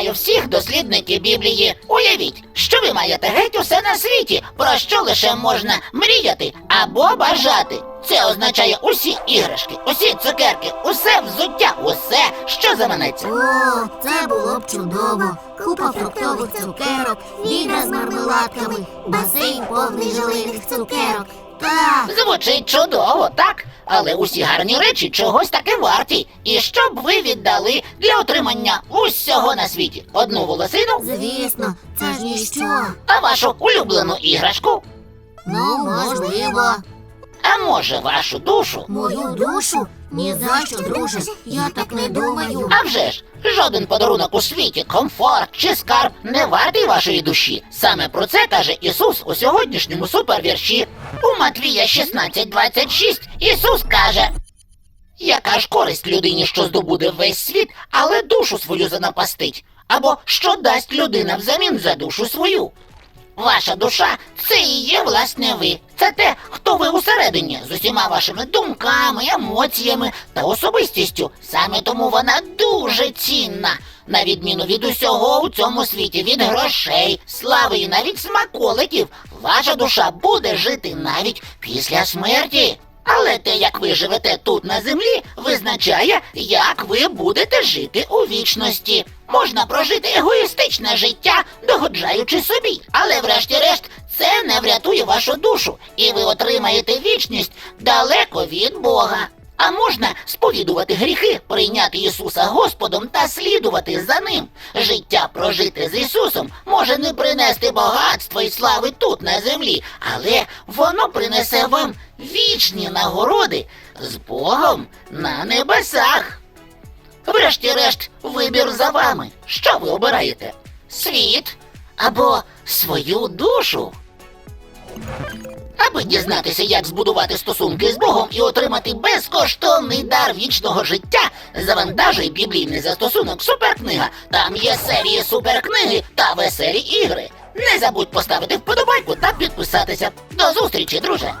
вітаю всіх дослідників Біблії. Уявіть, що ви маєте геть усе на світі, про що лише можна мріяти або бажати. Це означає усі іграшки, усі цукерки, усе взуття, усе, що заманеться. О, це було б чудово. Купа фруктових цукерок, відра з мармеладками, басейн повний желейних цукерок. Так, Звучить чудово, так? Але усі гарні речі чогось таки варті. І що б ви віддали для отримання усього на світі? Одну волосину, звісно, це ж ніщо. а вашу улюблену іграшку? Ну, можливо. А може вашу душу? Мою душу? Ні за що, друже. Я так не думаю. А вже ж, жоден подарунок у світі, комфорт чи скарб не вартий вашої душі. Саме про це каже Ісус у сьогоднішньому супервірші. У Матвія 16.26 Ісус каже. Яка ж користь людині, що здобуде весь світ, але душу свою занапастить? Або що дасть людина взамін за душу свою? Ваша душа це і є власне ви. Це те, хто ви усередині, з усіма вашими думками, емоціями та особистістю. Саме тому вона дуже цінна. На відміну від усього у цьому світі, від грошей, слави і навіть смаколиків, ваша душа буде жити навіть після смерті. Але те, як ви живете тут на землі, визначає, як ви будете жити у вічності. Можна прожити егоїстичне життя, догоджаючи собі, але врешті-решт це не врятує вашу душу, і ви отримаєте вічність далеко від Бога. А можна сповідувати гріхи, прийняти Ісуса Господом та слідувати за ним. Життя прожите з Ісусом може не принести багатства і слави тут на землі, але воно принесе вам вічні нагороди з Богом на небесах. Врешті-решт, вибір за вами. Що ви обираєте? Світ або свою душу? Аби дізнатися, як збудувати стосунки з Богом і отримати безкоштовний дар вічного життя, завантажуй біблійний застосунок Суперкнига. Там є серії суперкниги та веселі ігри. Не забудь поставити вподобайку та підписатися. До зустрічі, друже!